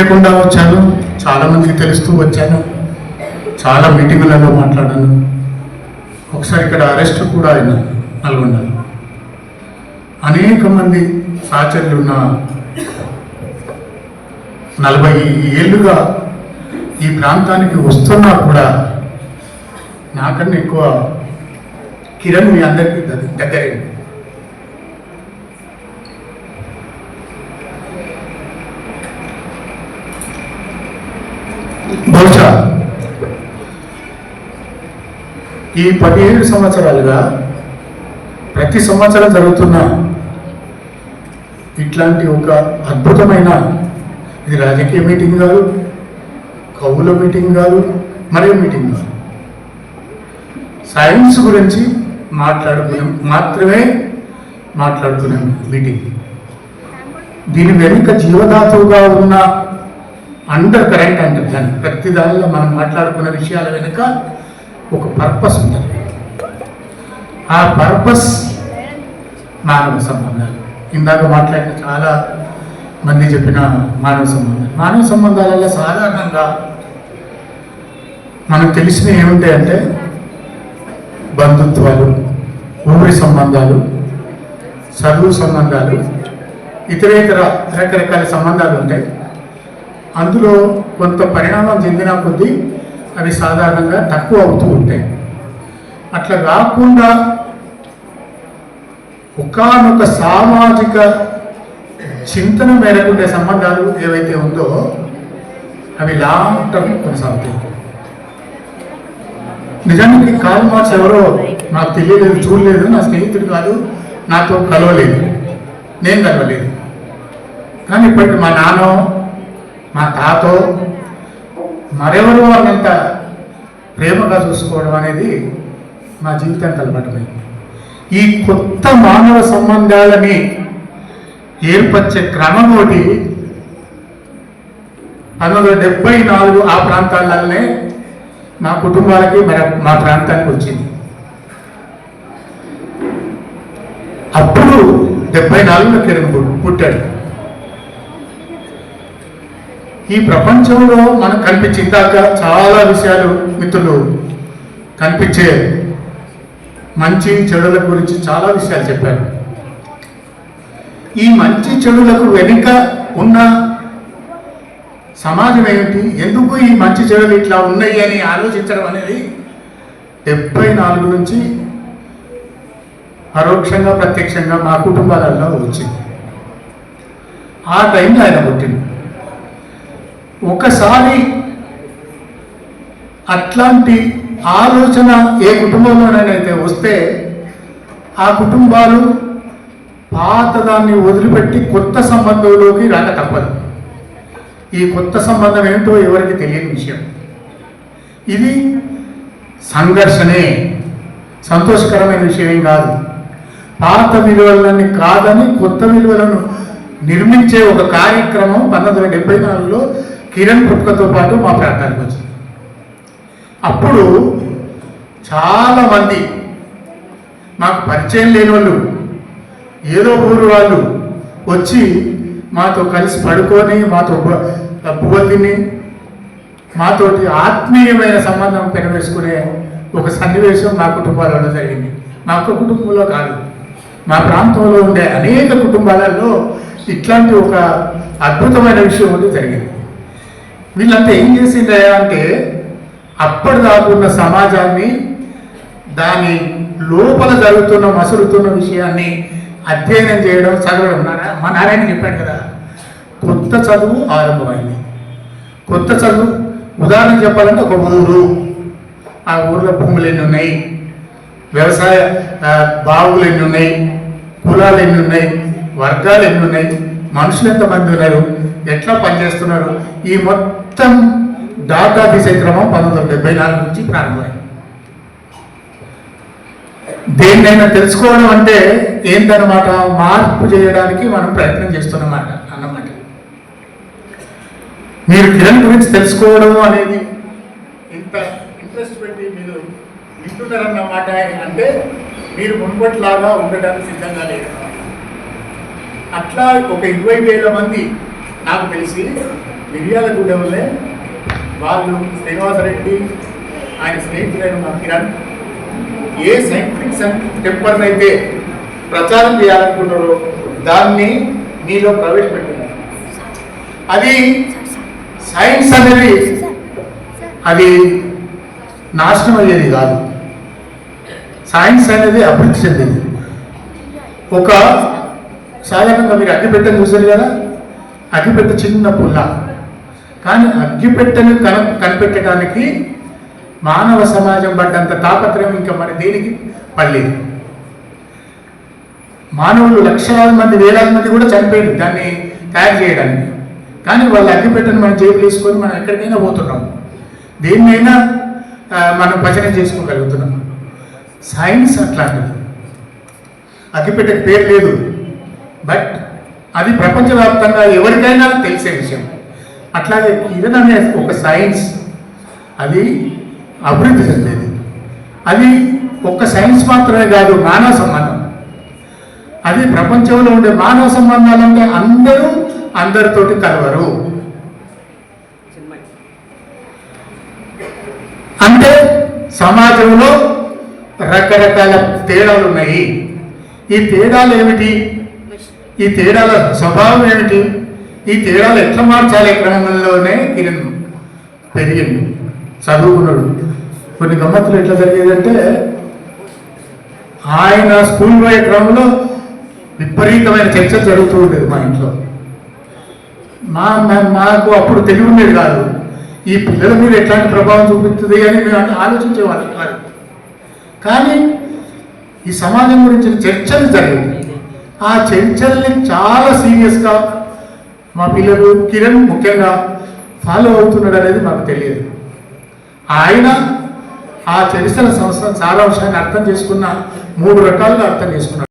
లేకుండా వచ్చాను. చాలామందికి తెలుస్తూ వచ్చాను. చాలా మీటింగులలో మాట్లాడాను. ఒకసారి ఇక్కడ అరెస్ట్ కూడా అయినా నల్గొండలో. అనేక మంది సహచరులు ఉన్న నలభై ఏళ్ళుగా ఈ ప్రాంతానికి వస్తున్నా కూడా నాకన్నా ఎక్కువ కిరణ్ మీ అందరికీ దగ్గరైంది. బహుశా ఈ పదిహేడు సంవత్సరాలుగా ప్రతి సంవత్సరం జరుగుతున్న ఇట్లాంటి ఒక అద్భుతమైన ఇది రాజకీయ మీటింగ్ కాదు కవుల మీటింగ్ కాదు మరే మీటింగ్ కాదు. సైన్స్ గురించి మాట్లాడుకునే మాత్రమే మాట్లాడుకునే మీటింగ్. దీని వెనుక జీవధాతువుగా ఉన్న అండర్ కరెంట్ అంటారు దాన్ని ప్రతి దానిలో మనం మాట్లాడుకున్న విషయాల వెనుక ఒక పర్పస్ ఉంటుంది ఆ పర్పస్ మానవ సంబంధాలు. ఇందాక మాట్లాడిన చాలా మంది చెప్పిన మానవ సంబంధాలు. మానవ సంబంధాలలో సాధారణంగా మనకు తెలిసినవి ఏముంటాయంటే బంధుత్వాలు ఊరి సంబంధాలు చదువు సంబంధాలు ఇతరేతర రకరకాల సంబంధాలు ఉంటాయి. అందులో కొంత పరిణామం చెందిన కొద్దీ అవి సాధారణంగా తక్కువ అవుతూ ఉంటాయి. అట్లా కాకుండా ఒకనొక సామాజిక చింతన మేరకు ఉండే సంబంధాలు ఏవైతే ఉందో అవి లాంగ్ టర్మ్ కొనసాగుతాయి. నిజానికి కాల్ మార్క్స్ ఎవరో నాకు తెలియలేదు చూడలేదు నా స్నేహితుడు కాదు నాతో కలవలేదు. నేను కలవలేదు. కానీ ఇప్పటికి మా నాన్న మా తాతో మరెవరో అన్నంత ప్రేమగా చూసుకోవడం అనేది మా జీవితానికి అలవాటమైంది ఈ కొత్త మానవ సంబంధాలని ఏర్పరిచే క్రమం ఒకటి పంతొమ్మిది వందల డెబ్బై నాలుగు ఆ ప్రాంతాలనే మా కుటుంబాలకి మరి మా ప్రాంతానికి వచ్చింది. అప్పుడు డెబ్బై నాలుగులో కిరణ్ పుట్టాడు. ఈ ప్రపంచంలో మనకు కనిపించే ఇందాక చాలా విషయాలు మిత్రులు కనిపించే మంచి చెడుల గురించి చాలా విషయాలు చెప్పారు. ఈ మంచి చెడులకు వెనుక ఉన్న సమాజం ఏమిటి? ఎందుకు ఈ మంచి చెడులు ఇట్లా ఉన్నాయి అని ఆలోచించడం అనేది డెబ్బై నాలుగు నుంచి పరోక్షంగా ప్రత్యక్షంగా మా కుటుంబాలలో వచ్చింది. ఆ టైంలో ఆయన పుట్టింది ఒకసారి అట్లాంటి ఆలోచన ఏ కుటుంబంలోనైతే వస్తే ఆ కుటుంబాలు పాతదాన్ని వదిలిపెట్టి కొత్త సంబంధంలోకి రాక తప్పదు. ఈ కొత్త సంబంధం ఏంటో ఎవరికి తెలియని విషయం. ఇది సంఘర్షణే. సంతోషకరమైన విషయం కాదు. పాత విలువలని కాదని కొత్త విలువలను నిర్మించే ఒక కార్యక్రమం పంతొమ్మిది వందల డెబ్బై నాలుగులో కిరణ్ పుట్టుకతో పాటు మా ప్రాంతానికి వచ్చింది అప్పుడు చాలామంది మాకు పరిచయం లేని వాళ్ళు ఏదో ఊరు వాళ్ళు వచ్చి మాతో కలిసి పడుకొని మాతో బు- బువ్వ తిని మాతోటి ఆత్మీయమైన సంబంధం పెనవేసుకునే ఒక సన్నివేశం మా కుటుంబాలలో జరిగింది. మా ఒక్క కుటుంబంలో కాదు మా ప్రాంతంలో ఉండే అనేక కుటుంబాలలో ఇట్లాంటి ఒక అద్భుతమైన విషయం ఒకటి జరిగింది. వీళ్ళంతా ఏం చేసిండ్రయ్యా అంటే అప్పటిదాకా ఉన్న సమాజాన్ని దాని లోపల జరుగుతున్న మసులుతున్న విషయాన్ని అధ్యయనం చేయడం చదవడం. మా నారాయణ చెప్పాడు కదా కొత్త చదువు ఆరంభమైంది. కొత్త చదువు ఉదాహరణ చెప్పాలంటే ఒక ఊరు. ఆ ఊర్లో భూములు ఎన్ని ఉన్నాయి? వ్యవసాయ బావులు ఎన్ని ఉన్నాయి? కులాలు ఎన్ని ఉన్నాయి? వర్గాలు ఎన్ని ఉన్నాయి? మనుషులు ఎంతమంది ఉన్నారు? ఎట్లా పనిచేస్తున్నారు? ఈ మొత్తం డాటా తీసే క్రమం పంతొమ్మిది వందల డెబ్బై నాలుగు నుంచి ప్రారంభమైంది. దేన్నైనా తెలుసుకోవడం అంటే ఏంటన్నమాట మార్పు చేయడానికి మనం ప్రయత్నం చేస్తున్నమాట అన్నమాట. మీరు కిరణ్ గురించి తెలుసుకోవడం అనేది ఇంత ఇంట్రెస్ట్ పెట్టి మీరు వింటున్నారన్నమాట అంటే మీరు మునుపటిలాగా ఉండడానికి సిద్ధంగా లేదు అట్లా ఒక ఇరవై వేల మంది నాకు తెలిసి మిర్యాలగూడెంలో వాళ్ళు శ్రీనివాసరెడ్డి ఆయన స్నేహితులైన మా కిరణ్ ఏ సైంటిఫిక్ టెంపర్ని అయితే ప్రచారం చేయాలనుకున్నారో దాన్ని మీలో ప్రవేశపెట్టినారు అది సైన్స్ అనేది అది నాశనం అయ్యేది కాదు. సైన్స్ అనేది అభివృద్ధి చెందింది. ఒక సాధారణంగా మీరు అగ్గిపెట్టెను చూసారు కదా? అగ్గిపెట్టె చిన్న పుల్ల. కానీ అగ్గిపెట్టెను కన కనిపెట్టడానికి మానవ సమాజం పడ్డంత తాపత్రయం ఇంకా మరి దేనికి? పడలేదు. మానవులు లక్షలాది మంది వేలాది మంది కూడా చనిపోయారు దాన్ని తయారు చేయడానికి. కానీ వాళ్ళు అగ్గిపెట్టెను మనం జేబు తీసుకొని మనం ఎక్కడికైనా పోతున్నాం. దేన్నైనా మనం భజన చేసుకోగలుగుతున్నాం. సైన్స్ అట్లాంటిది. అగ్గిపెట్టెకి పేరు లేదు. బట్ అది ప్రపంచవ్యాప్తంగా ఎవరికైనా తెలిసే విషయం. అట్లాగే కిరణ్ అనే ఒక సైన్స్ అది అభివృద్ధి చెందేది. అది ఒక్క సైన్స్ మాత్రమే కాదు మానవ సంబంధం. అది ప్రపంచంలో ఉండే మానవ సంబంధాలంటే అందరూ అందరితోటి కలవరు. అంటే సమాజంలో రకరకాల తేడాలు ఉన్నాయి. ఈ తేడాలు ఏమిటి? ఈ తేడాల స్వభావం ఏమిటి? ఈ తేడాలు ఎట్లా మార్చాలి క్రమంలోనే కిరణ్? పెరిగింది. చదువుకున్నాడు. కొన్ని గమ్మత్తులు ఎట్లా జరిగేదంటే ఆయన స్కూల్ పోయే క్రమంలో విపరీతమైన చర్చ జరుగుతూ ఉండేది మా ఇంట్లో. మా మాకు అప్పుడు తెలివి ఉండేది కాదు. ఈ పిల్లల మీద ఎట్లాంటి ప్రభావం చూపిస్తుంది అని మేము అంటే ఆలోచించేవాళ్ళం కాదు. కానీ ఈ సమాజం గురించిన చర్చలు జరిగింది ఆ చర్చల్ని చాలా సీరియస్గా మా పిల్లలు కిరణ్ ముఖ్యంగా ఫాలో అవుతున్నాడు అనేది మాకు తెలియదు. ఆయన ఆ చరిత్ర సంస్థ సారాంశాన్ని అర్థం చేసుకున్న మూడు రకాలుగా అర్థం చేసుకున్నాడు.